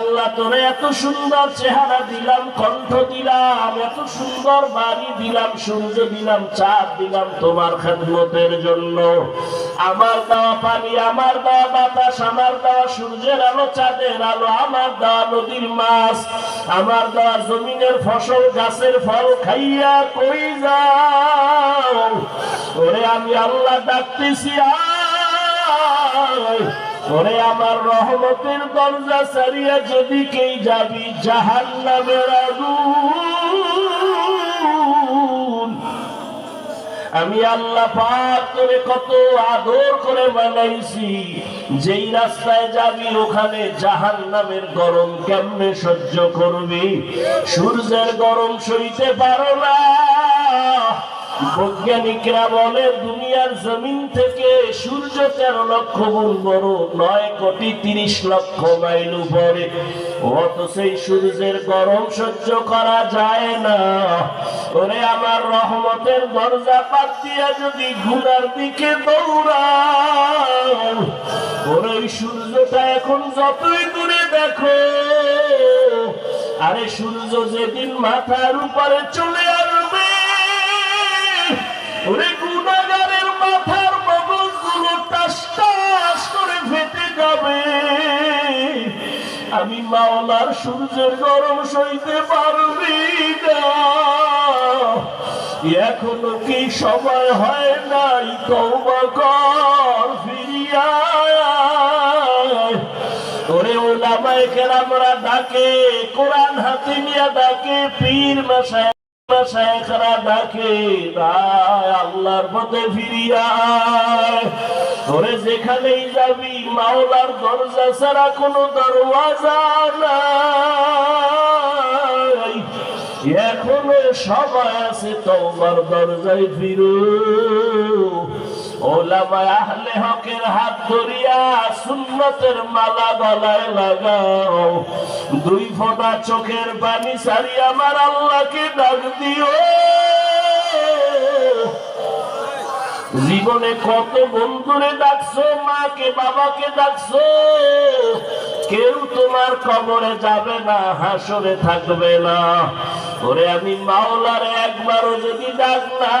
আল্লাহ তোরে এত সুন্দর চেহারা দিলাম, কণ্ঠ দিলাম, এত সুন্দর বাড়ি দিলাম, সূর্য দিলাম, চাঁদ দিলাম তোমার খেদমতের জন্য। আমার দেওয়া পানি, আমার দেওয়া বাতাস, আমার দেওয়া সূর্যের আলো, চাঁদের আলো, আমার দেওয়া নদীর মাছ, আমার দেওয়া জমিনের ফসল, গাছের ফল খাইয়া কই যাও? ওরে আমি আল্লাহ ডাকতেছি, আয়। ওরে আমার রহমতের দরজা সারিয়া যদি কেই যাবি জাহান নামের আমি আল্লাহ পাক তোরে কত আদর করে বানাইছি। যেই রাস্তায় যাবি ওখানে জাহান নামের গরম কেমনে সহ্য করবি? সূর্যের গরম সইতে পারো না। বৈজ্ঞানিকরা বলে, দুনিয়ার জমিন থেকে সূর্য তেরো লক্ষ গুণ বড়, নয় কোটি তিরিশ লক্ষ মাইল উপরে। অত সেই সূর্যের গরম সহ্য করা যায় না। ওরে আমার রহমতের দরজা পাত দিয়া যদি ঘুরার দিকে দৌড়া ওরে সূর্যটা এখন যতই দূরে দেখো, আরে সূর্য যেদিন মাথার উপরে চলে মাথার করে যাবে। আমি মাওলার সূর্যের গরম সইতে পারবি না। এখনও কি সময় হয় নাই? তওবা কর, ফিরিয়া। ওরে ওলামায়ে কেরামরা ডাকে, কোরআন হাতে নিয়ে ডাকে, পীর মাসায় শেখরা ডাকে আল্লাহর পথে ফিরিয়া ধরে যেখানেই যাবি, মাওলার দরজা ছাড়া কোনো দরওয়াজা নাই। এখনও সবাই আছে তোমার দরজায় ফিরু। ওলামা আহলে হকের হাত ধরিয়া সুন্নতের মালা গলায় লাগাও। দুই ফোঁটা চোখের পানি সারি আমার আল্লাহকে ডাক দিও। জীবনে কত বন্ধুরে ডাকছো, মাকে, বাবাকে ডাকছো? কেউ তোমার কবরে যাবে না, হাসরে থাকবে না। ওরে আমি মাওলার একবারও যদি ডাক না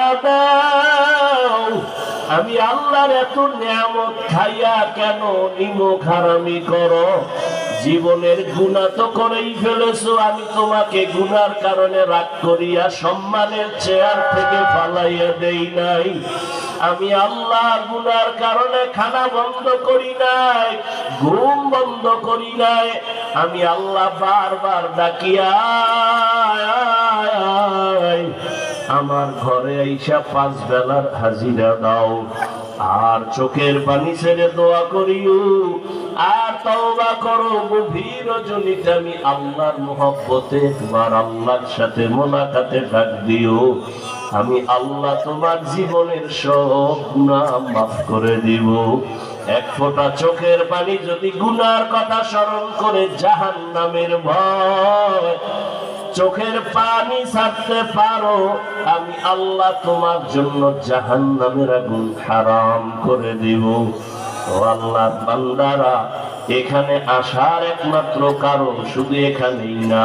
আমি আল্লাহর এত নিয়ামত খাইয়া কেন নিমক হারামি করো? জীবনের গুণা তো করেই ফেলেছো, আমি তোমাকে গুনার কারণে রাগ করিয়া সম্মানের চেয়ার থেকে ফালাইয়া দেই নাই। আমি আল্লাহ গুনার কারণে খানা বন্ধ করি নাই, ঘুম বন্ধ করি নাই। আমি আল্লাহ বারবার ডাকিয়া আমার ঘরে আইসা পাঁচ বেলার হাজিরা দাও। আর চোখের পানি ছেড়ে দোয়া করিও। আর তওবা করো, গভীর রজনীতে আমি আল্লাহর মোহব্বতে তোমার আল্লাহর সাথে মোলাকাতে ডাক দিও। আমি আল্লাহ তোমার জীবনের সব গুনাহ মাফ করে দিব। এক ফোঁটা চোখের পানি যদি গুনার কথা স্মরণ করে জাহান নামের ভয় চোখের পানি ছাড়তে পারো, আমি আল্লাহ তোমার জন্য জাহান নামের আগুন হারাম করে দিব। আল্লাহ, বান্দারা, এখানে আসার একমাত্র কারণ শুধু এখানেই না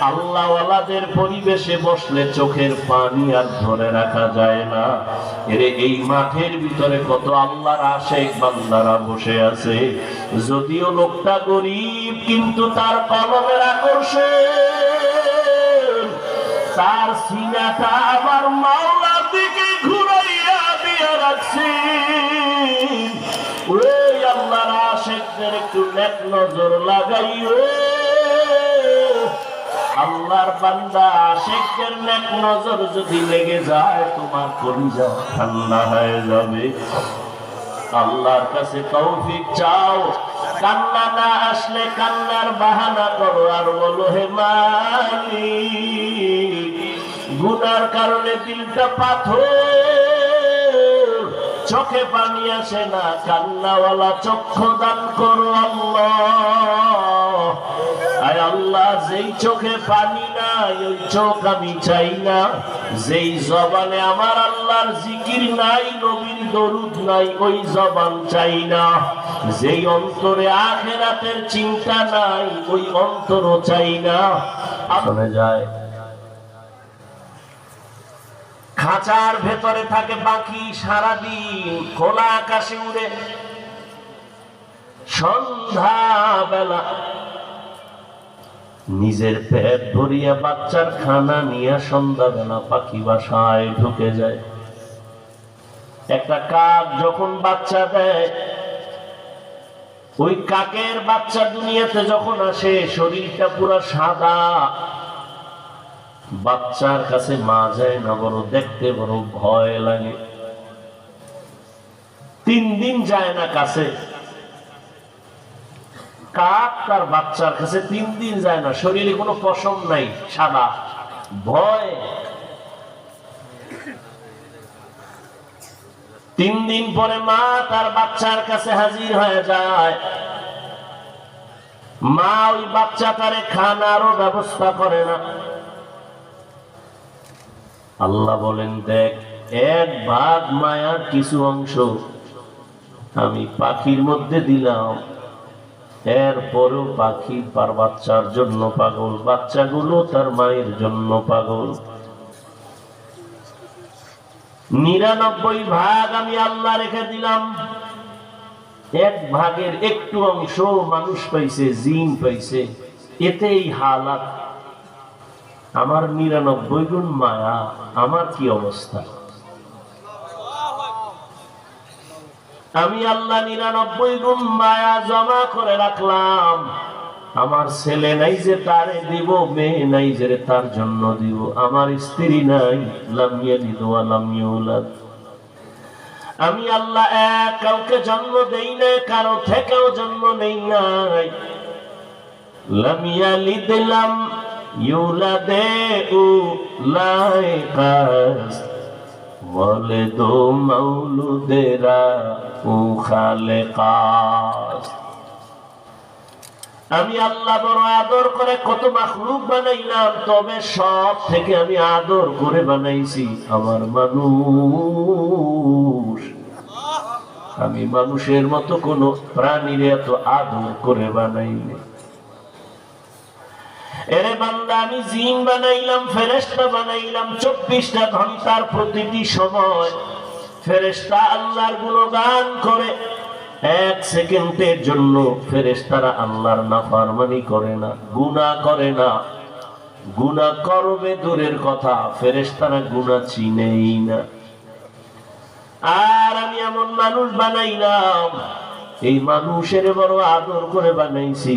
আল্লাহওয়ালাদের পরিবেশে বসলে চোখের পানি আর ধরে রাখা যায় না। এরে এই মাঠের ভিতরে কত আল্লাহর আশেক বান্দারা বসে আছে। যদিও লোকটা গরিব, কিন্তু তার কলমের আকর্ষণ। তার সিনাটা আবার মাওলার দিকে ঘুরাইয়া দিয়া রাখছে। ওই আল্লাহর আশেকদের একটু নেক নজর লাগাইও। আল্লাহর বান্দা আশেকদের নেক নজর যদি লেগে যায়, তোমার কলিজা ঠান্ডা হয়ে যাবে। আল্লাহর কাছে তৌফিক চাও। কান্না না আসলে কান্নার বাহানা করো আর বলো, হে মালিক, গুনার কারণে দিলটা পাথর, চোখে পানি আসে না। কান্নাওয়ালা চক্ষু দান করো আল্লাহ। চোখে পানি নাই ওই চোখ আমি চাই না। যেই জবানে আমার আল্লাহর জিকির নাই নবীর দরুদ নাই ওই জবান চাই না। যেই অন্তরে আখেরাতের চিন্তা নাই ওই অন্তরও চাই না। শুনে যায়। খাঁচার ভেতরে থাকে পাখি সারাদিন খোলা আকাশে উড়ে। সন্ধ্যা বেলা নিজের পেট ভরিয়া বাচ্চার খানা নিয়ে সন্ধ্যাবেলা পাখি বাসায় ঢুকে যায়। একটা কাক যখন বাচ্চা দেয়, ওই কাকের বাচ্চা দুনিয়াতে যখন আসে, শরীরটা পুরো সাদা। বাচ্চার কাছে মা যায় না বড় দেখতে বড় ভয় লাগে। তিন দিন যায় না কাছে। কাক তার বাচ্চার কাছে তিন দিন যায় না, শরীরে কোনো পশম নাই, সাদা। ভয়। তিন দিন পরে মা তার বাচ্চার কাছে হাজির হয়ে যায়। মা ওই বাচ্চা তারে খানারও ব্যবস্থা করে না। আল্লাহ বলেন, দেখ, এক ভাগ মায়ার কিছু অংশ আমি পাখির মধ্যে দিলাম। এরপরও পাখি তার বাচ্চার জন্য পাগল, বাচ্চাগুলো তার মায়ের জন্য পাগল। নিরানব্বই ভাগ আমি আল্লাহ রেখে দিলাম। এক ভাগের একটু অংশ মানুষ পাইছে, জিন পাইছে। এতেই হালাত। আমার নিরানব্বই গুণ মায়া, আমার কি অবস্থা? আমি আল্লাহ নিরানব্বই গুণ মায়া জমা করে রাখলাম। আমার ছেলে নাই যে তারে দিব, মেয়ে নাই যে তার জন্য দিব। আমার স্ত্রী নাই লামিয়া দিদ লামিয়া আমি আল্লাহ এক, কাউকে জন্ম দেই না কারও থেকেও জন্ম নেই নাই। লামিয়া লিদলাম ইউলাদে উ লাইকাস বলে দো মাউলুদেরা উ খালেকাস আমি আল্লাহ বড় আদর করে কত মাখলুক বানাইলাম, তবে সব থেকে আমি আদর করে বানাইছি আমার মানুষ। আমি মানুষের মতো কোন প্রাণীর এত আদর করে বানাইনি এরে বান্দা, আমি জিন বানাইলাম ফেরেস্তা বানাইলাম, চব্বিশটা ঘণ্টার প্রতিটি সময় ফেরেস্তা আল্লাহর গুণগান করে। এক সেকেন্ডের জন্য ফেরেস্তারা আল্লাহর নাফারমানি করে না, গুনাহ করে না। গুনাহ করবে দূরের কথা ফেরেস্তারা গুনাহ চিনেই না। আর আমি এমন মানুষ বানাইলাম, এই মানুষের বড় আদর করে বানাইছি।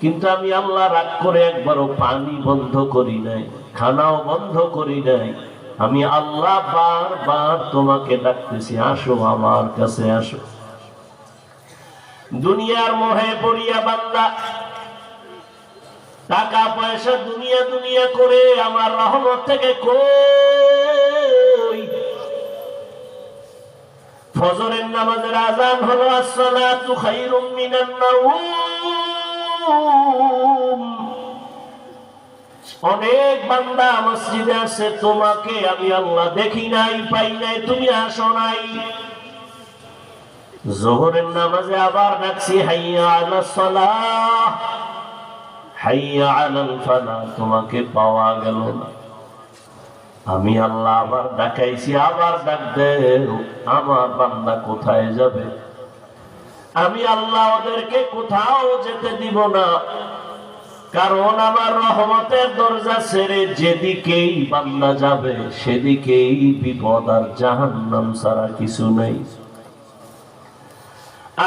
কিন্তু আমি আল্লাহ রাগ করে একবারও পানি বন্ধ করি নাই, খানাও বন্ধ করি নাই। আমি আল্লাহ বারবার তোমাকে ডাকতেছি, আসো আমার কাছে আসো। দুনিয়ার মোহে পড়িয়া বান্দা টাকা পয়সা দুনিয়া দুনিয়া করে আমার রহমত থেকে কই? ফজরের নামাজের আজান হলো, আসসালাতু খায়রুম মিনান নাউম। অনেক বান্দা মসজিদে আছে, তোমাকে আমি আল্লাহ দেখি নাই, পাই নাই, তুমি আসো নাই। জোহরের নামাজে আবার ডাকছি, হাইয়া আলা সালাহ, হাইয়া আলাল ফালা তোমাকে পাওয়া গেল না। আমি আল্লাহ আবার ডাকাইছি, আবার ডাক দেও, আমার বান্দা কোথায় যাবে? আমি আল্লাহ ওদেরকে কোথাও যেতে দিব না। কারণ আমার রহমতের দরজা ছেড়ে যেদিকেই বান্দা যাবে, সেদিকেই বিপদ আর জাহান্নাম ছাড়া কিছু নেই।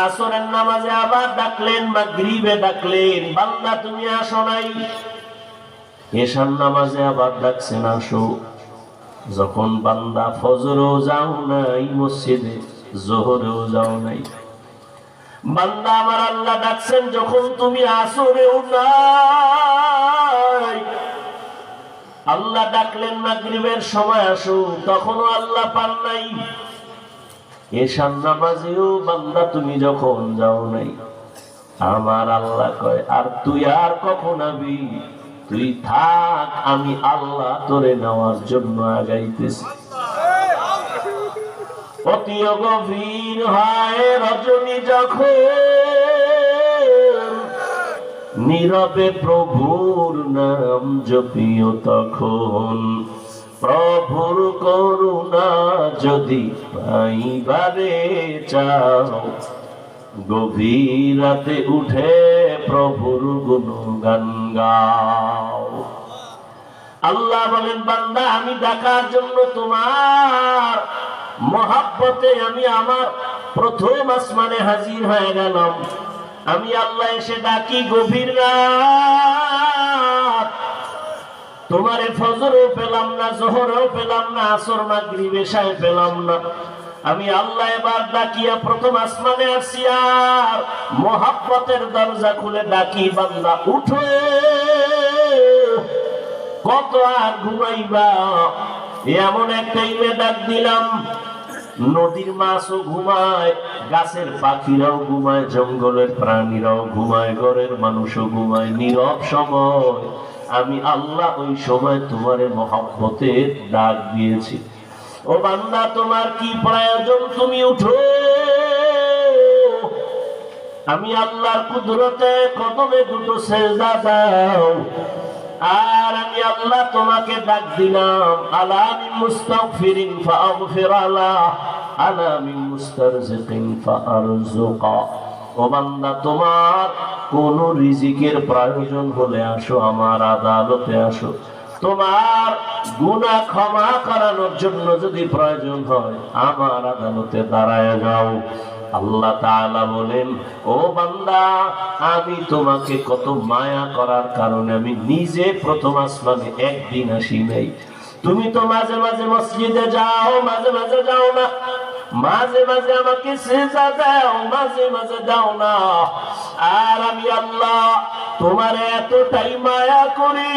আসরের নামাজে আবার ডাকলেন বা গ্রিবে ডাকলেন, বান্দা, তুমি আসো নাই? এশার নামাজে আবার ডাকছেন, আসো। যখন বান্দা ফজরেও যাও নাই, মসজিদে, জোহরেও যাও নাই। বান্দা আমার আল্লাহ ডাকছেন, যখন তুমি আসরেও নাই আল্লাহ ডাকলেন, মাগরিবের সময় আসো। তখনও আল্লাহ পান নাই। এশার নামাজেও বান্দা, তুমি যখন যাও নাই। আমার আল্লাহ কয়, আর তুই আর কখন আবি? তুই থাক, আমি আল্লাহ তোরে নেওয়ার জন্য আগাইতেছি। অতি গভীর হয় রজনী যখন নীরবে প্রভুর নাম জপিও তখন, প্রভুর করুণা যদি পাইবারে চাও গভীর রাতে উঠে প্রভুর গুণগান গাও। আল্লাহ বলেন, বান্দা, আমি ডাকার জন্য তোমার মহাব্বতে আমি আমার প্রথম আসমানে হাজির হয়ে গেলাম। আমি আল্লাহ এসে ডাকি, গভীর রাত, তোমারে ফজরও পেলাম না, জোহরেও পেলাম না, আসর মাগরিব বেশায় পেলাম না। আমি আল্লাহ এবার ডাকিয়া প্রথম আসমানে আসি, আর মহাব্বতের দরজা খুলে ডাকি, বান্দা, উঠো, কত আর ঘুমাইবা? এমন এক টাইমে ডাক দিলাম। নদীর মাছও ঘুমায়, গাছের পাখিরাও ঘুমায়, জঙ্গলের প্রাণীরাও ঘুমায়, ঘরের মানুষও ঘুমায়। নীরব সময়, আমি আল্লাহ ওই সময় তোমারে মহব্বতের ডাক দিয়েছি। ও বান্দা, তোমার কি প্রয়োজন? তুমি উঠো। আমি আল্লাহর কুদরতে কদমে দুটো সেজদা দাও। আর আমি আল্লাহ তোমাকে ডাক দিলাম আলামি মুস্তাগফিরিন ফাগফির আলা আলামি মুস্তারজিকিন ফারজুকা ও বান্দা, তোমার কোন রিজিকের প্রয়োজন হলে আসো, আমার আদালতে আসো। তোমার গুনাহ ক্ষমা করানোর জন্য যদি প্রয়োজন হয়, আমার আদালতে দাঁড়ায় যাও। আল্লাহ তাআলা বলেন, ও বান্দা, আমি তোমাকে কত মায়া করার কারণে আমি নিজে প্রথম আসমানে একদিন আসি নাই। তুমি তো মাঝে মাঝে মসজিদে যাও, মাঝে মাঝে যাও না। মাঝে মাঝে আমাকে সেজা দাও, মাঝে মাঝে দাও না। আর আমি আল্লাহ তোমার এতটাই মায়া করি।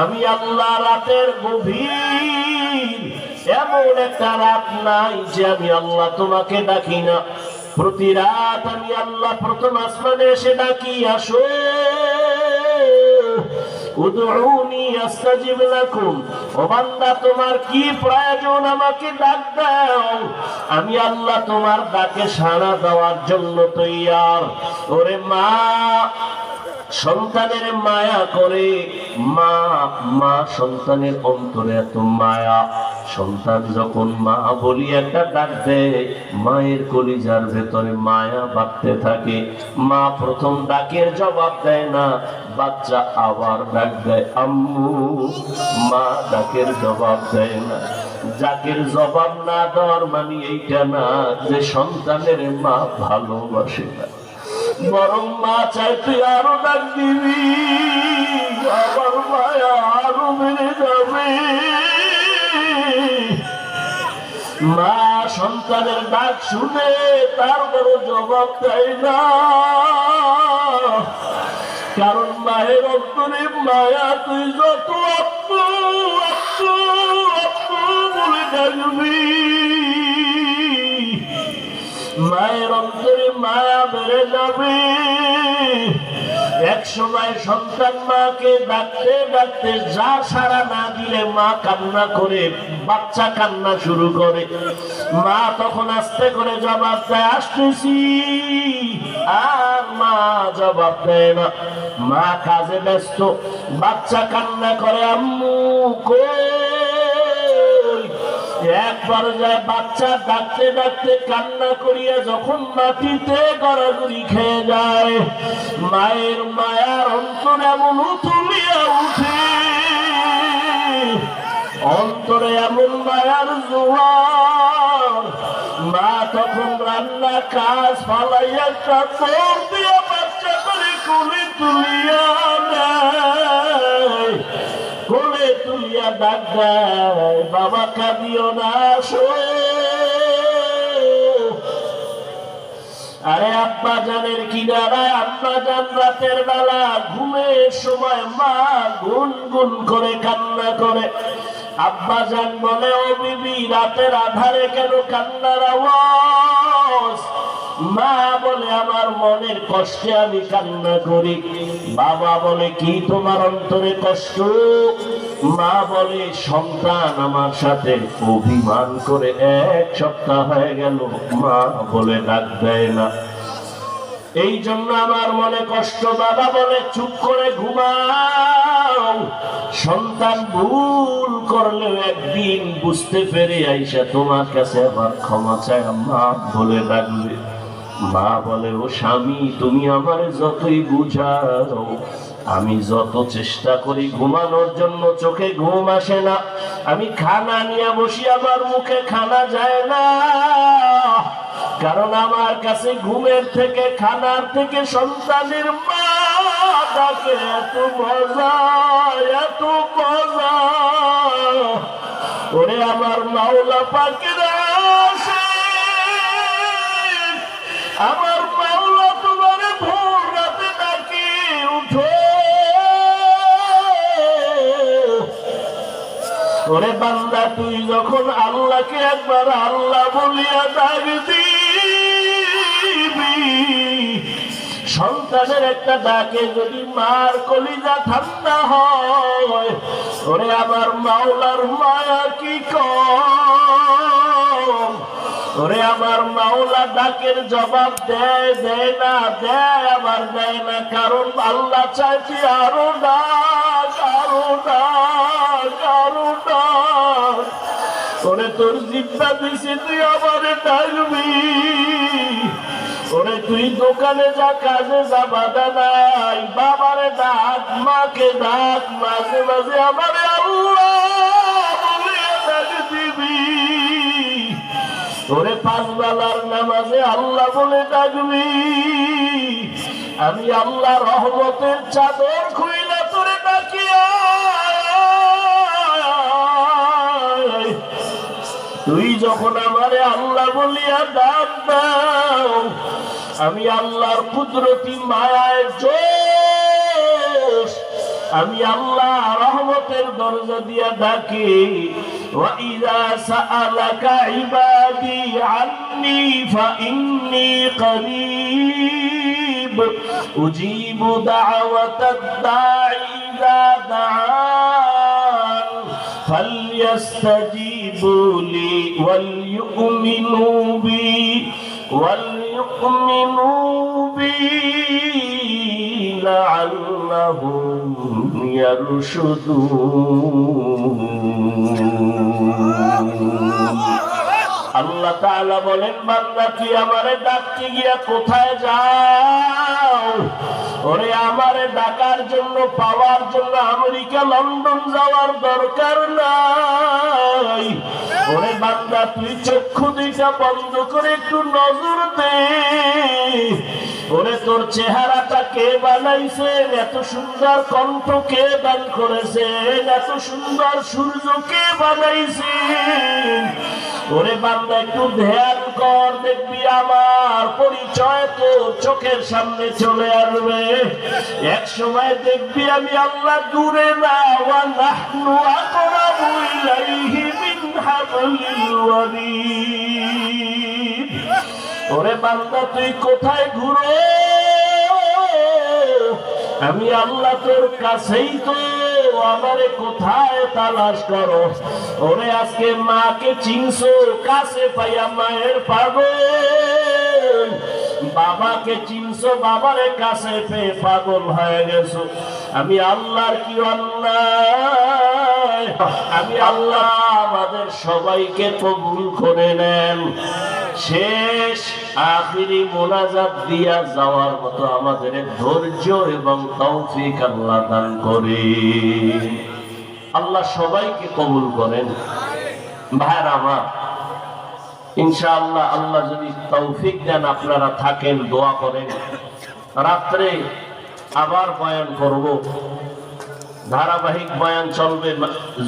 আমি আল্লাহ রাতের গভীর এমন একটা রাত নাই যে আমি আল্লাহ তোমাকে ডাকি না। প্রতি রাত আমি আল্লাহ প্রথম আসমানে এসে ডাকি, আসো। আমি আল্লাহ তোমার ডাকে সাড়া দেওয়ার জন্য তৈয়ার। ওরে মা সন্তানের মায়া করে, মা মা সন্তানের অন্তরে এত মায়া। সন্তান যখন মা বলি একটা ডাক দেয়, মায়ের কলিজার ভেতরে মায়া বাড়তে থাকে। মা প্রথম ডাকের জবাব দেয় না, বাচ্চা আবার ডাক দেয়, আম্মু, মা ডাকের জবাব দেয় না। যাকের জবাব না দেওয়ার মানে এইটা না যে সন্তানের মা ভালোবাসে না। বরং মা চাই তুই আরও ডাক দিবি আমার মায়া আরও বেড়ে যাবে। মা সন্তানের ডাক শুনে তার বড় জবাব দেয় না। কারণ মায়ের অন্তরে মায়া, তুই যত আপু আপু আপু বলে ডাকবি মায়ের অন্তরে মায়া বেড়ে যাবে। এক সময় সন্তান মাকে ডাকতে ডাকতে যা সারা না দিলে মা কান্না করে, বাচ্চা কান্না শুরু করে। মা তখন আস্তে করে জবাব দেয়, আসতেছি। আর মা জবাব দেয় না। মা কাজে ব্যস্ত, বাচ্চা কান্না করে, আম্মু, কই? এক পর্যায়ে বাচ্চা ডাকতে ডাকতে কান্না করিয়া যখন মাটিতে গড়াগড়ি খেয়ে যায়, মায়ের মায়ার অন্তর এমন তুলিয়া উঠে। অন্তরে এমন মায়ার জোয়ার, মা তখন রান্না কাজ ফালাইয়া কাপড় দিয়া বাচ্চা করে কোলে তুলিয়া বাবা কাঁদিও না আরে আব্বা জানের আব্বা জান রাতের বেলা ঘুমের সময় মা গুন গুন করে কান্না করে। আব্বা জান বলে, ও বিবি, রাতের আধারে কেন কান্নার আওয়াজ? মা বলে, আমার মনের কষ্টে আমি কান্না করি। বাবা বলে, কি তোমার অন্তরে কষ্ট? মা বলে, সন্তান আমার সাথে অভিমান করে এক সপ্তাহ হয়ে গেল। মা বলে, ডাক দেয় না। এই জন্য আমার মনে কষ্ট। বাবা বলে, চুপ করে ঘুমাও। সন্তান ভুল করলেও একদিন বুঝতে পেরে আইসা, তোমার কাছে আমার ক্ষমা চায় মা বলে ডাকবে মা বলে, ও স্বামী, তুমি আমার যতই বুঝাও, আমি যত চেষ্টা করি ঘুমানোর জন্য, চোখে ঘুম আসে না। আমি খানা নিয়ে বসি, আমার মুখে খানা যায় না। কারণ আমার কাছে ঘুমের থেকে, খানার থেকে সন্তানের মা ডাকে, এত মজা এত মজা। ওরে আমার মাওলা পাকের আমার মাওলা তোমার ভোর রাতে ডাকে, উঠো। ওরে বান্দা, তুই যখন আল্লাহকে একবার আল্লাহ বলিয়া ডাক দিবি সন্তানের একটা ডাকে যদি মার কলিজা ঠান্ডা হয়, ওরে আমার মাওলার মায়া কি কম ওরে আমার মাওলা ডাকের জবাব দেয় দেয় না, দেয়, আবার দেয় না। কারণ আল্লাহ চাইছি আরও ডাক আরও ডাক আরও ডাক। তোর জিব্বা দিছে, তুই আবার ডাকবি। ওরে তুই দোকানে যা, কাজে যা, বাধা নাই। বাবারে ডাক, মাকে ডাক, মাঝে মাঝে আমারে আল্লাহ বলে ডাক দিবি। ওরে পাঁচ বেলার নামাজে আল্লাহ বলে ডাকবি। আমি আল্লাহ রহমতের চাদর খুইলা তোরে ডাকিয়া। তুই যখন আমারে আল্লাহ বলিয়া ডাক আমি আল্লাহর কুদরতি মায়ায় জোশ। আমি আল্লাহ রহমতের দরজা দিয়া ডাকি। ওয়াইদা সাআলাকা ইবাদ। عبادي عني فإني قريب. أجيب دعوة الداعي إذا دعان. فليستجيبوا لي وليؤمنوا بي وليؤمنوا بي لعلهم يرشدون. আল্লাহ তাআলা বলেন, বান্দা তুই আমারে ডাকতে গিয়া কোথায় যাও? ওরে, আমারে ডাকার জন্য, পাওয়ার জন্য আমেরিকা, লন্ডন যাওয়ার দরকার নাই। ওরে, বান্দা, তুই চক্ষু দিশা বন্ধ করে একটু নজর দে। ওরে তোর চেহারাটা কে বানাইছেন এত সুন্দর কণ্ঠ কে দান করেছেন এত সুন্দর সূর্য কে বানাইছেন ওরে বান্দা, একটু ধ্যান কর, দেখবি আমার পরিচয় তো চোখের সামনে চলে আসবে। এক সময় দেখবি আমি আল্লাহ দূরে না, ওয়া ওরে বান্দা, তুই কোথায় ঘুরো? আমি আল্লাহ তোর কাছেই তো, আমারে কোথায় তালাশ করো? ওরে আজকে মাকে চিনছো, কাছে পাইয়া মায়ের পাগল। বাবাকে চিনছো, বাবারে কাছে পেয়ে পাগল হয়ে গেছো। আমি আল্লাহর কি অন্যায়? আমি আল্লাহ আমাদের সবাইকে কবুল করে নেন। শেষ আখিরি মোনাজাত দিয়া যাওয়ার মতো আমাদের ধৈর্য এবং তৌফিক আল্লাহ দান করে। আল্লাহ সবাইকে কবুল করেন। ভাইর আমার, ইনশাআল্লাহ আল্লাহ যদি তৌফিক দেন, আপনারা থাকেন, দোয়া করেন। রাত্রে আবার বয়ান করব। ধারাবাহিক বয়ান চলবে,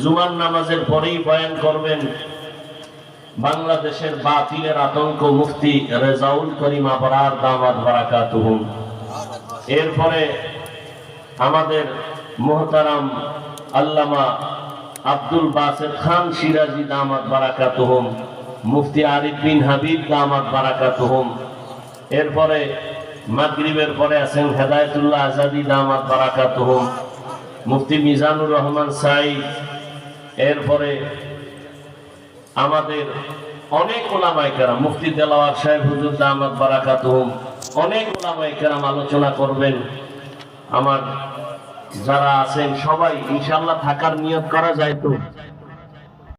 জুমার নামাজের পরেই বয়ান করবেন। বাংলাদেশের বাতিলের আতঙ্ক মুফতি রেজাউল করিম আবরার দামাত বারাকাতুহুম এরপরে আমাদের মোহতারাম আল্লামা আব্দুল বাসের খান সিরাজি দামাত বারাকাতুহুম মুফতি আরিফ বিন হাবিব দামাত বারাকাতুহুম এরপরে মাগরিবের পরে আছেন হেদায়তুল্লাহ আজাদি দামাত বারাকাতুহুম মুফতি মিজানুর রহমান সাইদ এরপরে আমাদের অনেক ওলামাই কেরাম, মুফতি দেলাওয়ার সাহেব, হুজুর আহমদ বারাকাত অনেক কেরাম আলোচনা করবেন। আমার যারা আছেন সবাই ইনশাল্লাহ থাকার নিয়োগ করা যায় তো?